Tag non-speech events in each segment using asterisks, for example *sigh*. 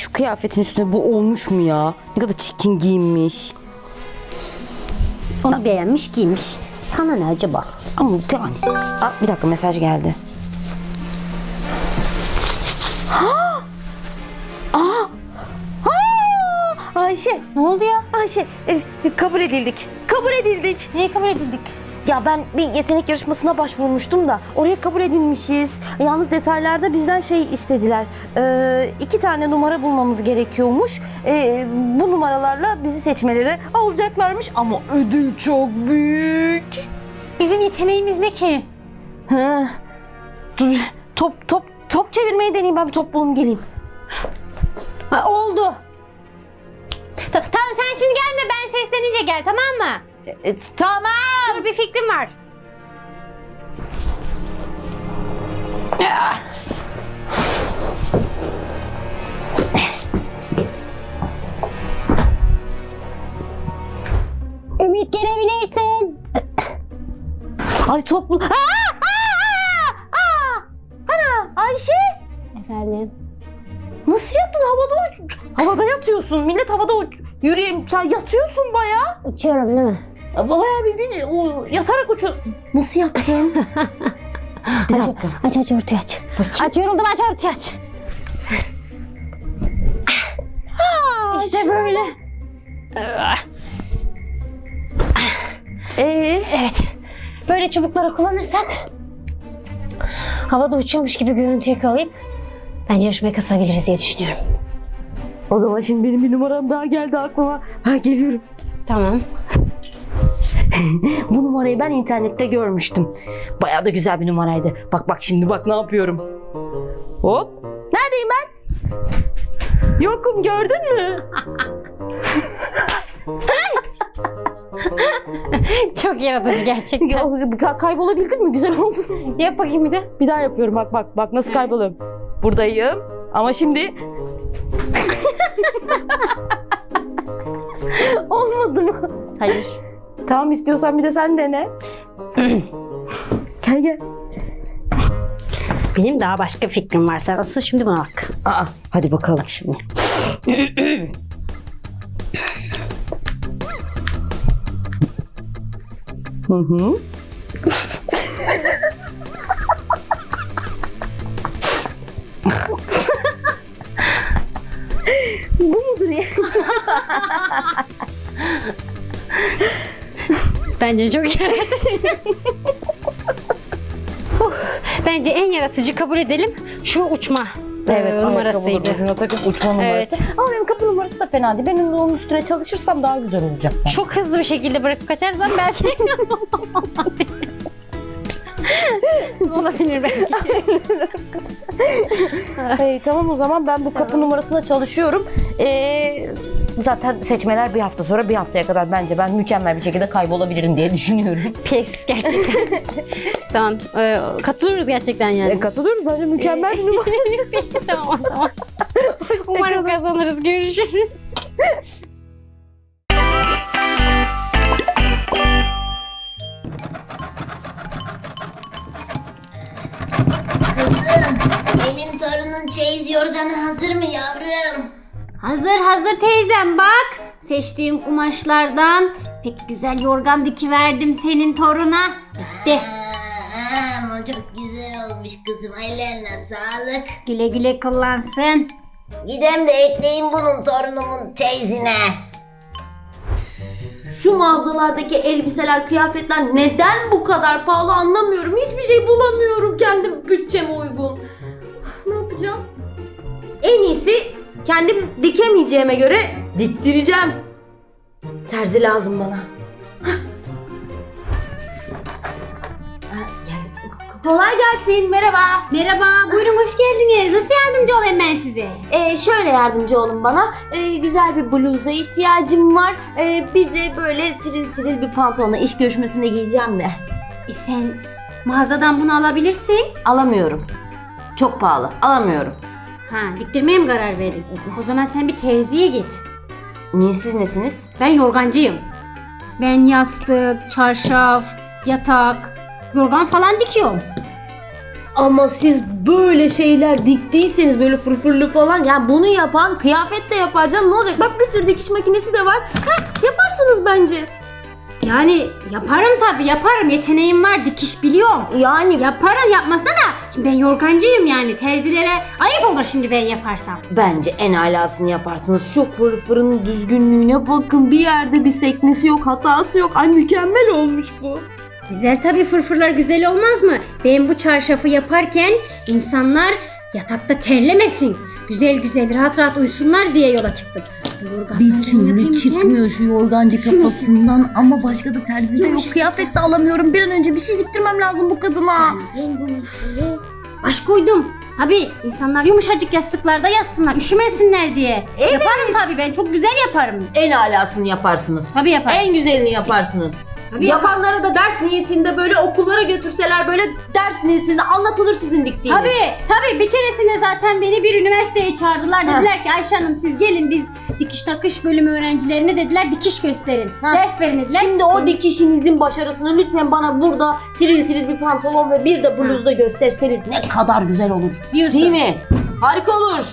Şu kıyafetin üstüne bu olmuş mu ya? Ne kadar çirkin giyinmiş. Onu beğenmiş giymiş. Sana ne acaba? Ama yani. Aa, bir dakika mesaj geldi. Ha! Aa! Aa! Ayşe. Ne oldu ya? Ayşe e, kabul edildik. Kabul edildik. Neye kabul edildik? Ya ben bir yetenek yarışmasına başvurmuştum da oraya kabul edilmişiz. Yalnız detaylarda bizden şey istediler. Ee, iki tane numara bulmamız gerekiyormuş. Ee, bu numaralarla bizi seçmeleri alacaklarmış ama ödül çok büyük. Bizim yeteneğimiz ne ki? Hı. Dur, top top top çevirmeyi deneyeyim ben bir top bulayım geleyim. Ha, oldu. Ta- tamam sen şimdi gelme ben seslenince gel tamam mı? E, tamam. Dur bir fikrim var. Ümit gelebilirsin. Ay top bul. Aa, aa, aa, aa. Ana Ayşe Efendim? nasıl yattın havada uç- havada yatıyorsun millet havada uç- yürüyeyim sen yatıyorsun bayağı. Uçuyorum değil mi? Bayağı bildiğin o, yatarak uçu. Nasıl yaptın? *laughs* bir dakika. Aç aç örtüyü aç. Aç yoruldum aç örtüyü aç. işte böyle. Ee, Evet. Böyle çubukları kullanırsak havada uçuyormuş gibi görüntü yakalayıp bence yarışmaya katılabiliriz diye düşünüyorum. o zaman şimdi benim bir numaram daha geldi aklıma. Ha geliyorum. Tamam. Bu numarayı ben internette görmüştüm. Bayağı da güzel bir numaraydı. Bak bak şimdi bak ne yapıyorum. Hop. Neredeyim ben? Yokum gördün mü? *laughs* Çok yaratıcı gerçekten. *laughs* Ka- Kaybolabildin mi? Güzel oldu. Yap bakayım bir de. Bir daha yapıyorum bak bak bak nasıl kayboluyorum. Buradayım ama şimdi *laughs* olmadı mı? Hayır. Tamam istiyorsan bir de sen dene. gel gel. Benim daha başka fikrim var. Sen asıl şimdi buna bak. Aa, hadi bakalım şimdi. Hı hı. *laughs* Bu mudur ya? *laughs* Bence çok *laughs* yaratıcı. Huh, Bence en yaratıcı kabul edelim şu uçma Evet, e, numarasıydı. Ucuna takıp uçma numarası. Ama benim kapı numarası da fena değil. Ben onun üstüne çalışırsam daha güzel olacak. bence. Çok hızlı bir şekilde bırakıp kaçarsam belki *laughs* olabilir belki. Hey, tamam o zaman ben bu kapı numarasına çalışıyorum. Ee, zaten seçmeler bir hafta sonra bir haftaya kadar bence ben mükemmel bir şekilde kaybolabilirim diye düşünüyorum. *laughs* Pes gerçekten. *laughs* tamam e, katılıyoruz gerçekten yani. E, katılıyoruz bence mükemmel bir numara. *laughs* Peki tamam o zaman. Umarım kazanırız. Görüşürüz. Benim torunun çeyiz yorganı hazır mı yavrum? Hazır hazır teyzem bak. Seçtiğim kumaşlardan pek güzel yorgan dikiverdim senin toruna. Bitti. Aa, ama çok güzel olmuş kızım. Ellerine sağlık. Güle güle kullansın. Gidem de ekleyin bunun torunumun çeyizine. Şu mağazalardaki elbiseler, kıyafetler neden bu kadar pahalı anlamıyorum. Hiçbir şey bulamıyorum kendim bütçeme uygun. ne yapacağım? Kendim dikemeyeceğime göre diktireceğim. Terzi lazım bana. Hah. Ha, gel. Kolay gelsin, merhaba. Merhaba buyurun hoş geldiniz. Nasıl yardımcı olayım ben size? Ee, şöyle yardımcı olun bana. Ee, güzel bir bluza ihtiyacım var. Ee, bir de böyle tril tril bir pantolonla iş görüşmesinde giyeceğim de. E sen mağazadan bunu alabilirsin. Alamıyorum. Çok pahalı. Alamıyorum. Ha diktirmeye mi karar verdin? O zaman sen bir terziye git. Niye siz nesiniz? Ben yorgancıyım. Ben yastık, çarşaf, yatak, yorgan falan dikiyorum. Ama siz böyle şeyler diktiyseniz böyle fırfırlı falan yani bunu yapan kıyafet de yapar canım ne olacak bak bir sürü dikiş makinesi de var. Heh, yaparsınız bence. Yani yaparım tabii yaparım. Yeteneğim var. Dikiş biliyorum. Yani Yaparım yapmasına da. Şimdi ben yorgancıyım yani. Terzilere ayıp olur şimdi ben yaparsam. Bence en alasını yaparsınız. Şu fırfırın düzgünlüğüne bakın. Bir yerde bir sekmesi yok, hatası yok. Ay mükemmel olmuş bu. Güzel tabii fırfırlar güzel olmaz mı? Ben bu çarşafı yaparken insanlar yatakta terlemesin. Güzel güzel rahat rahat uyusunlar diye yola çıktık. Yorganlarını yapayım şu yorgancı kafasından ama başka da terzi de yok. Kıyafet de alamıyorum. Bir an önce bir şey diktirmem lazım bu kadına. Aşk koydum. Tabii insanlar yumuşacık yastıklarda yatsınlar, üşümesinler diye. Yaparım tabii ben çok güzel yaparım. En alasını yaparsınız. Tabii yaparım. En güzelini yaparsınız. Tabii Yapanlara da ders niyetinde böyle okullara götürseler böyle ders niyetinde anlatılır sizin diktiğiniz. Tabii tabii bir keresinde zaten beni bir üniversiteye çağırdılar. Ha. Dediler ki Ayşe Hanım siz gelin biz dikiş takış bölümü öğrencilerine dediler dikiş gösterin. Ha. Ders verin dediler. Şimdi o dikişinizin başarısını lütfen bana burada tiril tiril bir pantolon ve bir de bluzda gösterseniz ne kadar güzel olur. diyorsun. Değil mi? Harika olur.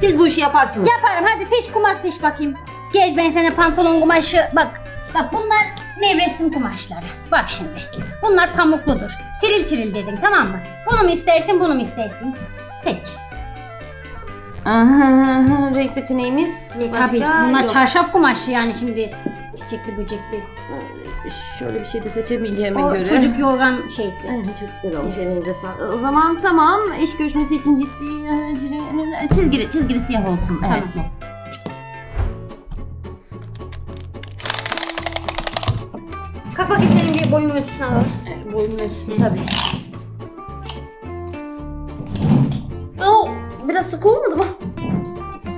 Siz bu işi yaparsınız. Yaparım hadi seç kumaş seç bakayım. Gez ben sana pantolon kumaşı bak. Bak bunlar nevresim kumaşları. Bak şimdi. Bunlar pamukludur. Tiril tiril dedin tamam mı? Bunu mu istersin bunu mu istersin? Seç. Aha, renk seçeneğimiz başka Tabii bunlar yok. çarşaf kumaşı yani şimdi çiçekli böcekli. Şöyle bir şey de seçemeyeceğime O göre. çocuk yorgan şeysi. Çok güzel olmuş elinize sağlık. O zaman tamam iş görüşmesi için ciddi e, çizgili çizgili siyah olsun. Evet. Tamam. Boyun ölçüsünü alalım. Boyun ölçüsü tabii. Oo, biraz sık olmadı mı?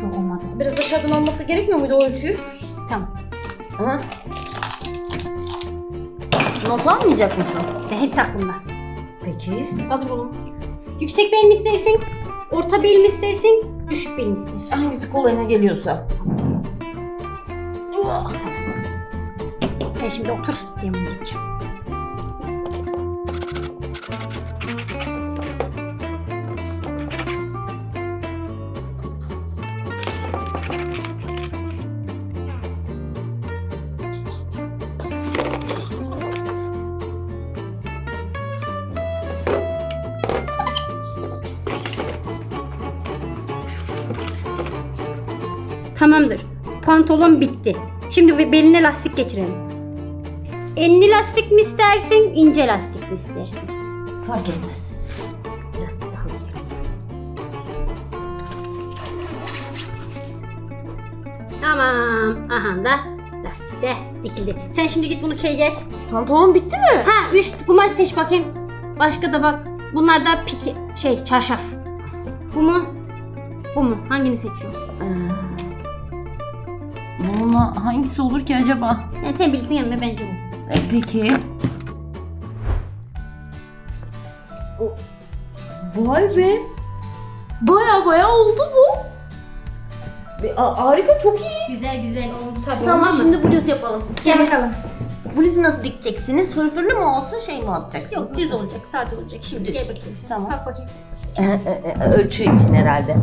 Yok olmadı. Biraz aşağıdan alması gerekmiyor muydu o ölçüyü? Tamam. Aha. Not almayacak mısın? Ve hepsi aklımda. Peki. Hazır olun. Yüksek bel mi istersin? Orta bel mi istersin? Düşük bel mi istersin? Hangisi kolayına geliyorsa. Sen şimdi otur. Bunu gideceğim. Tamamdır. Pantolon bitti. Şimdi beline lastik geçirelim. Enli lastik mi istersin, ince lastik mi istersin? Fark etmez. Lastik daha güzel olur. Tamam. Aha da lastik de dikildi. Sen şimdi git bunu key gel. Pantolon bitti mi? Ha üst kumaş seç bakayım. Başka da bak. Bunlar da piki şey çarşaf. Bu mu? Bu mu? Hangini seçiyorsun? Ee, Bununla hangisi olur ki acaba? Yani sen bilirsin ama bence bu. E, peki. Vay be. Baya baya oldu bu. A- harika çok iyi. Güzel güzel oldu tabii. Tamam mı? şimdi bluz yapalım. Gel bakalım. Bluzu nasıl dikeceksiniz? Fırfırlı mı olsun şey mi yapacaksınız? Yok düz olacak, sade olacak. Şimdi Düz. gel bakayım sen. Tamam. Bak bakayım. E, e, e, Ölçü için herhalde.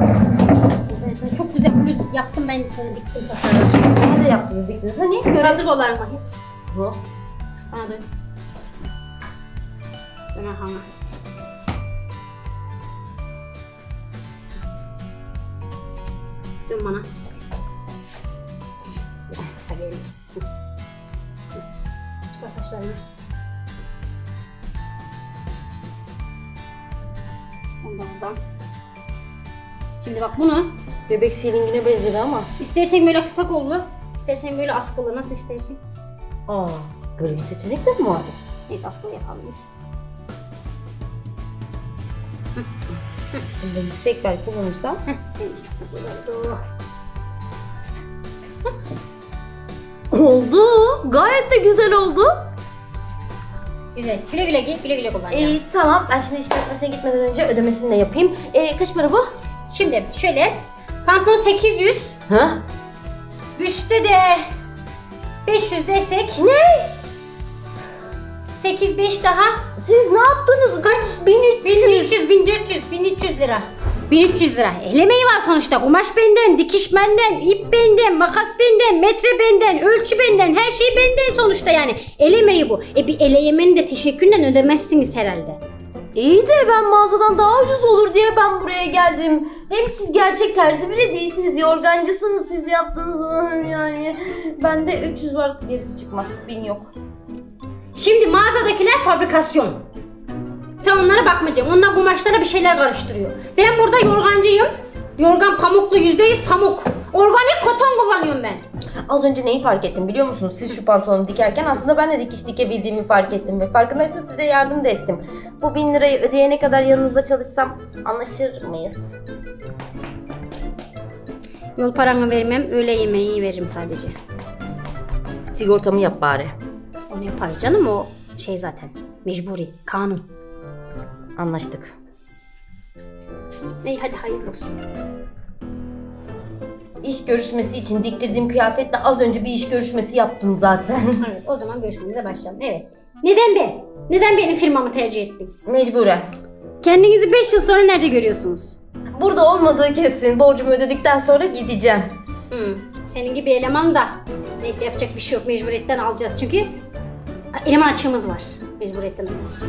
Sen çok güzel bluz yaptım ben sana diktim tasarladım. Nerede yaptınız diktiniz? Hani? Görelim dolar bakayım. Bu. Bana dön. Dön arkana. Dön bana. Biraz kısa gelin. Hı. Hı. Ondan. Şimdi bak bunu Bebek silingine benzedi ama. istersen böyle kısa kollu, istersen böyle askılı nasıl istersin? Aa, böyle bir seçenek de mi var? Neyse askılı yapalım biz. Bunda yüksek bel kullanırsam. Heh, bence çok güzel oldu. Oldu. Gayet de güzel oldu. Güzel. Güle güle giy, güle güle kullan. Ee, tamam ben şimdi iş görüşmesine gitmeden önce ödemesini de yapayım. Ee, kaç para bu? Şimdi şöyle. Pantolon 800, Ha? üstte de 500 desek. Ne? 8-5 daha. Siz ne yaptınız? Kaç? 1300. 1300, 1400, 1300 lira. 1300 lira. Elemeği var sonuçta. Kumaş benden, dikiş benden, ip benden, makas benden, metre benden, ölçü benden. Her şey benden sonuçta yani. Elemeği bu. E bir ele yemeğini de teşekkürle ödemezsiniz herhalde. İyi de ben mağazadan daha ucuz olur diye ben buraya geldim. Hem siz gerçek terzi bile değilsiniz. Yorgancısınız siz yaptığınız yani. Bende 300 var gerisi çıkmaz. 1000 yok. Şimdi mağazadakiler fabrikasyon. Sen onlara bakmayacaksın. Onlar kumaşlara bir şeyler karıştırıyor. Ben burada yorgancıyım. Yorgan pamuklu, yüzde yüz pamuk. Organik koton kullanıyorum ben. Az önce neyi fark ettim biliyor musunuz? Siz şu pantolonu dikerken aslında ben de dikiş dikebildiğimi fark ettim. Ve farkındaysanız size yardım da ettim. Bu 1000 lirayı ödeyene kadar yanınızda çalışsam anlaşır mıyız? Yol paranı vermem, öğle yemeği veririm sadece. Sigortamı yap bari. Onu yaparız canım o şey zaten. Mecburi, kanun. Anlaştık. İyi hadi hayırlı olsun. İş görüşmesi için diktirdiğim kıyafetle az önce bir iş görüşmesi yaptım zaten. *laughs* Evet o zaman görüşmemize başlayalım. Evet. Neden ben? Neden benim firmamı tercih ettin? Mecburen. Kendinizi 5 yıl sonra nerede görüyorsunuz? Burada olmadığı kesin. Borcumu ödedikten sonra gideceğim. Hmm, senin gibi eleman da. Neyse yapacak bir şey yok. Mecburiyetten alacağız çünkü eleman açığımız var. Mecburiyetten alacağız.